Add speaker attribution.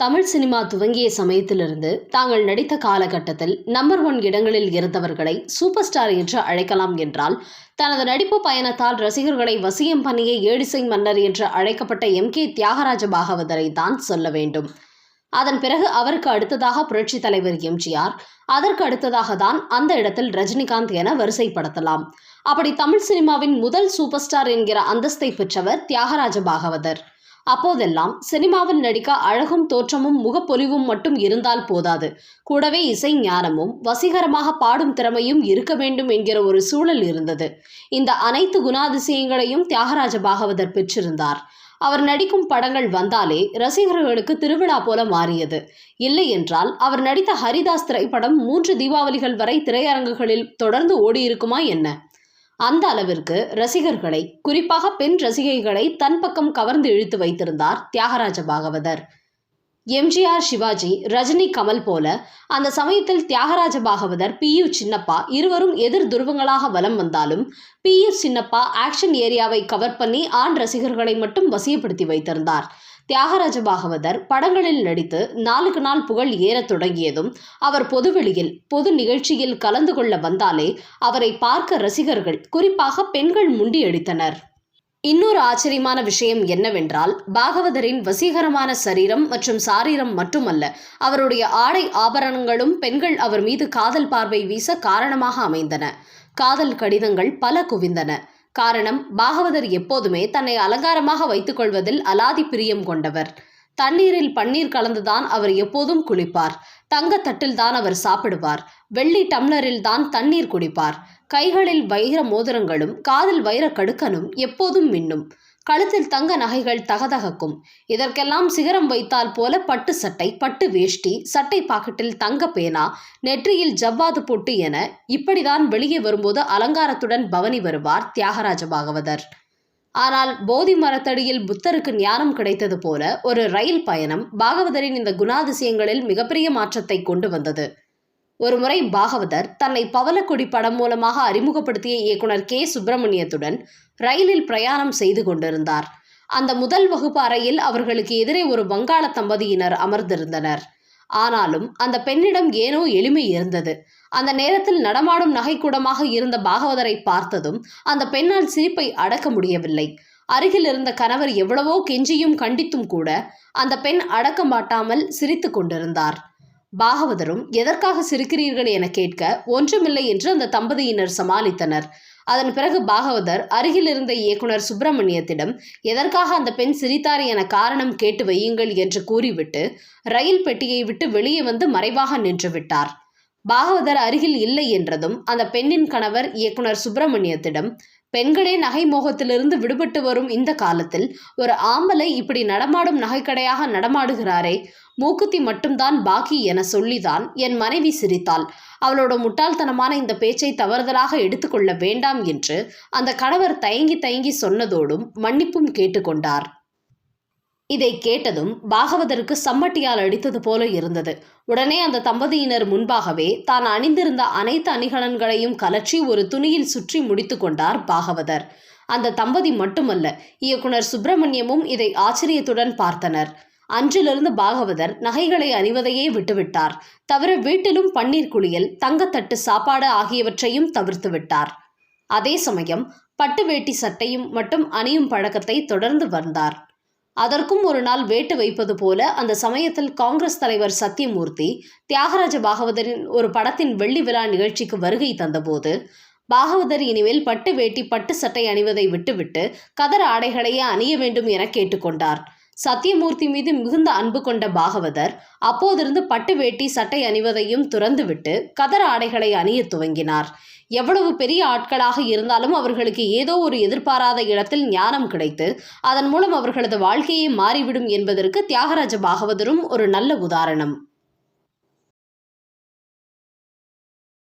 Speaker 1: Tamil cinema துவங்கிய சமயத்திலிருந்து தாங்கள் நடித்த காலகட்டத்தில் நம்பர் ஒன் இடங்களில் இருந்தவர்களை சூப்பர் ஸ்டார் என்று அழைக்கலாம் என்றால் தனது நடிப்பு பயணத்தால் ரசிகர்களை வசியம் பண்ணிய ஏடிசை மன்னர் என்று அழைக்கப்பட்ட எம் கே தியாகராஜ பாகவதரை தான் சொல்ல வேண்டும். அதன் பிறகு அவருக்கு அடுத்ததாக புரட்சித் தலைவர் எம்ஜிஆர் அதற்கு அடுத்ததாக தான் அந்த இடத்தில் ரஜினிகாந்த் என வரிசைப்படுத்தலாம். அப்படி தமிழ் சினிமாவின் முதல் சூப்பர் ஸ்டார் என்கிற அந்தஸ்தை பெற்றவர் தியாகராஜ பாகவதர். அப்போதெல்லாம் சினிமாவில் நடிக்க அழகும் தோற்றமும் முகப்பொலிவும் மட்டும் இருந்தால் போதாது. கூடவே இசை ஞானமும் வசீகரமாக பாடும் திறமையும் இருக்க வேண்டும் என்கிற ஒரு சூழல் இருந்தது. இந்த அனைத்து குணாதிசயங்களையும் தியாகராஜ பாகவதர் பெற்றிருந்தார். அவர் நடிக்கும் படங்கள் வந்தாலே ரசிகர்களுக்கு திருவிழா போல மாறியது. இல்லை என்றால் அவர் நடித்த ஹரிதாஸ் திரைப்படம் மூன்று தீபாவளிகள் வரை திரையரங்குகளில் தொடர்ந்து ஓடியிருக்குமா என்ன? அந்த அளவிற்கு ரசிகர்களை குறிப்பாக பெண் ரசிகைகளை தன் பக்கம் கவர்ந்து இழுத்து வைத்திருந்தார் தியாகராஜ பாகவதர். எம்ஜிஆர் சிவாஜி ரஜினி கமல் போல அந்த சமயத்தில் தியாகராஜ பாகவதர் பி. யு. சின்னப்பா இருவரும் எதிர் துருவங்களாக வலம் வந்தாலும் பி. யு. சின்னப்பா ஆக்ஷன் ஏரியாவை கவர் பண்ணி ஆண் ரசிகர்களை மட்டும் வசியப்படுத்தி வைத்திருந்தார். தியாகராஜ பாகவதர் படங்களில் நடித்து நாளுக்கு நாள் புகழ் ஏறத் தொடங்கியதும் அவர் பொதுவெளியில் பொது நிகழ்ச்சியில் கலந்து கொள்ள வந்தாலே அவரை பார்க்க ரசிகர்கள் குறிப்பாக பெண்கள் முண்டியடித்தனர் இன்னொரு ஆச்சரியமான விஷயம் என்னவென்றால் பாகவதரின் வசீகரமான சரீரம் மற்றும் சாரீரம் மட்டுமல்ல அவருடைய ஆடை ஆபரணங்களும் பெண்கள் அவர் மீது காதல் பார்வை வீச காரணமாக அமைந்தன. காதல் கடிதங்கள் பல குவிந்தன. காரணம் பாகவதர் எப்போதுமே தன்னை அலங்காரமாக வைத்துக் கொள்வதில் அலாதி பிரியம் கொண்டவர். தண்ணீரில் பன்னீர் கலந்துதான் அவர் எப்போதும் குளிப்பார். தங்கத்தட்டில் தான் அவர் சாப்பிடுவார். வெள்ளி டம்ளரில் தான் தண்ணீர் குடிப்பார். கைகளில் வைர மோதிரங்களும் காதில் வைர கடுக்கனும் எப்போதும் மின்னும். கழுத்தில் தங்க நகைகள் தகதகக்கும். இதற்கெல்லாம் சிகரம் வைத்தால் போல பட்டு சட்டை பட்டு வேஷ்டி சட்டை பாக்கெட்டில் தங்க பேனா நெற்றியில் ஜவ்வாது பொட்டு என இப்படிதான் வெளியே வரும்போது அலங்காரத்துடன் பவனி வருவார் தியாகராஜ பாகவதர். ஆனால் போதி மரத்தடியில் புத்தருக்கு ஞானம் கிடைத்தது போல ஒரு ரயில் பயணம் பாகவதரின் இந்த குணாதிசயங்களில் மிகப்பெரிய மாற்றத்தை கொண்டு வந்தது. ஒருமுறை பாகவதர் தன்னை பவலக்குடி படம் மூலமாக அறிமுகப்படுத்திய இயக்குனர் கே. சுப்பிரமணியத்துடன் ரயிலில் பிரயாணம் செய்து கொண்டிருந்தார். அந்த முதல் வகுப்பு அறையில் அவர்களுக்கு எதிரே ஒரு வங்காள தம்பதியினர் அமர்ந்திருந்தனர். ஆனாலும் அந்த பெண்ணிடம் ஏனோ எளிமை இருந்தது. அந்த நேரத்தில் நடமாடும் நகைக்கூடமாக இருந்த பாகவதரை பார்த்ததும் அந்த பெண்ணால் சிரிப்பை அடக்க முடியவில்லை. அருகில் இருந்த கணவர் எவ்வளவோ கெஞ்சியும் கண்டித்தும் கூட அந்த பெண் அடக்க மாட்டாமல் சிரித்து கொண்டிருந்தார். பாகவதரும் எதற்காக சிரிக்கிறீர்கள் என கேட்க ஒன்றுமில்லை என்று அந்த தம்பதியினர் சமாளித்தனர். அதன் பிறகு பாகவதர் அருகில் இருந்த இயக்குனர் சுப்பிரமணியத்திடம் எதற்காக அந்த பெண் சிரித்தார் என காரணம் கேட்டு வையுங்கள் என்று கூறிவிட்டு ரயில் பெட்டியை விட்டு வெளியே வந்து மறைவாக நின்று விட்டார். பாகவதர் அருகில் இல்லை என்றதும் அந்த பெண்ணின் கணவர் இயக்குனர் சுப்பிரமணியத்திடம் பெண்களே நகை மோகத்திலிருந்து விடுபட்டு வரும் இந்த காலத்தில் ஒரு ஆம்பளை இப்படி நடமாடும் நகைக்கடையாக நடமாடுகிறாரே. மூக்குத்தி மட்டும்தான் பாக்கி என சொல்லிதான் என் மனைவி சிரித்தாள். அவளோட முட்டாள்தனமான இந்த பேச்சை தவறுதலாக எடுத்துக்கொள்ள வேண்டாம் என்று அந்த கணவர் தயங்கி தயங்கி சொன்னதோடும் மன்னிப்பும் கேட்டுக்கொண்டார். இதை கேட்டதும் பாகவதருக்கு சம்மட்டியால் அடித்தது போல இருந்தது. உடனே அந்த தம்பதியினர் முன்பாகவே தான் அணிந்திருந்த அனைத்து அணிகலன்களையும் கலற்றி ஒரு துணியில் சுற்றி முடித்து கொண்டார் பாகவதர். அந்த தம்பதி மட்டுமல்ல இயக்குனர் சுப்பிரமணியமும் இதை ஆச்சரியத்துடன் பார்த்தனர். அன்றிலிருந்து பாகவதர் நகைகளை அணிவதையே விட்டுவிட்டார். தவிர வீட்டிலும் பன்னீர் குளியல் தங்கத்தட்டு சாப்பாடு ஆகியவற்றையும் தவிர்த்து விட்டார். அதே சமயம் பட்டு வேட்டி சட்டையும் மட்டும் அணியும் பழக்கத்தை தொடர்ந்து வந்தார். அதற்கும் ஒரு நாள் வேட்டு வைப்பது போல அந்த சமயத்தில் காங்கிரஸ் தலைவர் சத்தியமூர்த்தி தியாகராஜ பாகவதரின் ஒரு படத்தின் வெள்ளி விழா நிகழ்ச்சிக்கு வருகை தந்தபோது பாகவதர் இனிமேல் பட்டு வேட்டி பட்டு சட்டை அணிவதை விட்டுவிட்டு கதர் ஆடைகளையே அணிய வேண்டும் என கேட்டுக்கொண்டார். சத்தியமூர்த்தி மீது மிகுந்த அன்பு கொண்ட பாகவதர் அப்போதிருந்து பட்டு வேட்டி சட்டை அணிவதையும் துறந்துவிட்டு கதர் ஆடைகளை அணிய துவங்கினார். எவ்வளவு பெரிய ஆட்களாக இருந்தாலும் அவர்களுக்கு ஏதோ ஒரு எதிர்பாராத இடத்தில் ஞானம் கிடைத்து அதன் மூலம் அவர்களது வாழ்க்கையே மாறிவிடும் என்பதற்கு தியாகராஜ பாகவதரும் ஒரு நல்ல உதாரணம்.